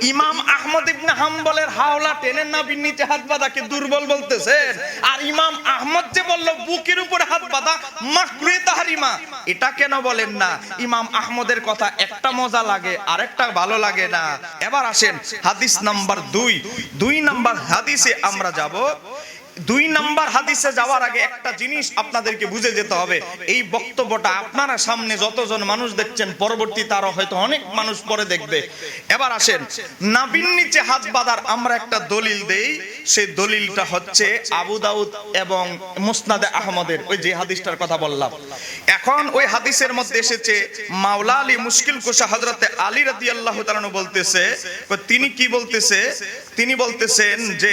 ইমাম আহমদ ইবনে হাম্বলের হাওলা টেনের না নিচে হাত বাঁধাকে দুর্বল বলতেছেন। আর ইমাম আহমদ যে বলল, বুকের উপর হাত বাঁধা মাকরুয়ে তাহারিমা। এটা কেন বলেন না? ইমাম আহমদের কথা একটা মজা লাগে, আরেকটা ভালো লাগে না। এবার আসেন হাদিস নাম্বার দুই। দুই নাম্বার হাদিসে আমরা যাব। দুই নাম্বার হাদিসে যাওয়ার আগে একটা জিনিস আপনাদেরকে বুঝে যেতে হবে। এই বক্তব্যটা আপনারা সামনে যতজন মানুষ দেখছেন পরবর্তীতে আরও হয়তো অনেক মানুষ পরে দেখবে। এবার আসেন নাবিন নিচে হাত বাঁধার আমরা একটা দলিল দেই। সেই দলিলটা হচ্ছে আবু দাউদ এবং মুসনাদে আহমদের। ওই যে হাদিসটার কথা বললাম। এখন ওই হাদিসের মধ্যে এসেছে, মাওলা আলী মুশকিল কুশা হজরতে আলী রাদি আল্লাহ বলতেছে, তিনি কি বলতেছে? তিনি বলতেছেন যে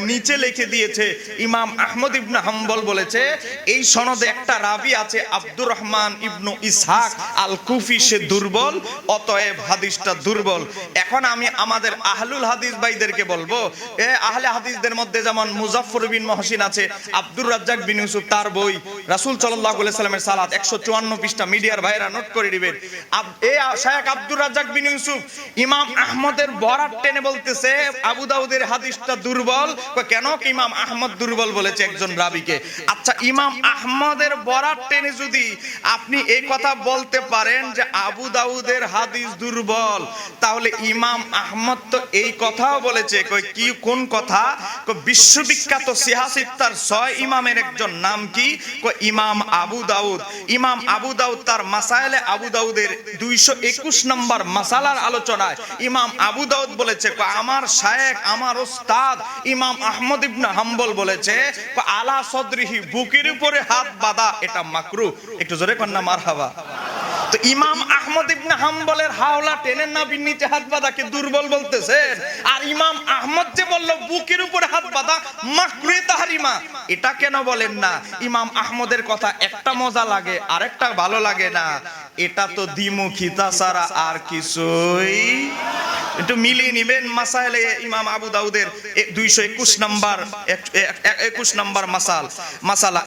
নিচে লিখে দিয়েছে, ইমাম আহমদ ইবনে হাম্বল বলেছে, এই সনদে একটা রাবি আছে, আব্দুর রহমান ইবনু ইসহাক আল কুফি সে দুর্বল, অতএব হাদিসটা দুর্বল। এখন আমি আমাদের আহলুল হাদিস ভাইদেরকে বলব, এ আহলে হাদিসদের মধ্যে যেমন মুজাফফর বিন মহসিন আছে, আব্দুর রাজ্জাক বিন ইউসুফ তার বই, রাসূল সাল্লাল্লাহু আলাইহি সাল্লামের সালাত 154 পৃষ্ঠা মিডিয়ার ভাইরা নোট করে দিবেন আব- এ শায়েখ আব্দুর রাজ্জাক বিন ইউসুফ, ইমাম আহমদের বরাত টেনে বলতেছে, আবু দাউদের হাদিসটা দুর্বল কেন ইমাম আহমদ দুর্বল বলেছে একজন রাবিকে? আচ্ছা ইমাম আহমদের বরাত টেনে যদি আপনি এই কথা বলতে পারেন যে আবু দাউদের হাদিস দুর্বল, তাহলে ইমাম আহমদ তো এই কথাও বলেছে কই কি, কোন কথা? বিশ্ববিখ্যাত সিহাসিত্তার ছয় ইমামের একজন নাম কি? কই ইমাম আবু দাউদ। ইমাম আবু দাউদ তার মাসাইলে আবু দাউদের দুইশো একুশ নম্বর মাসালার আলোচনায় ইমাম আবু দাউদ বলেছে আমার শায়েক আমার ওস্তাদ ইমাম আহমদ ইবনে হাম্বল বলেছে আলা সদরিহি, বুকের উপরে হাত বাঁধা, এটা মাকরু। একটু জোরে কন্যা মারহাবা। তো ইমাম আহমদ ইবনে হাম্বলের হাওলা টেনের নাবির নিচে হাত বাঁধাকে দুর্বল বলতেছেন আর ইমাম আহমদ যে বলল, বুকের উপরে হাত বাঁধা মাকরুয়ে তাহারিমা। এটা কেন বলেন না? ইমাম আহমদের কথা একটা মজা লাগে, আরেকটা ভালো লাগে না। এটা তো দ্বিমুখিতা ছাড়া আর কিছুই একটু মিলিয়ে নিবেন মাসাইলে ইমাম আবু দাউদের দুইশো একুশ নাম্বার একুশ নাম্বার মাসাল মাসালা।